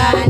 nyumbani.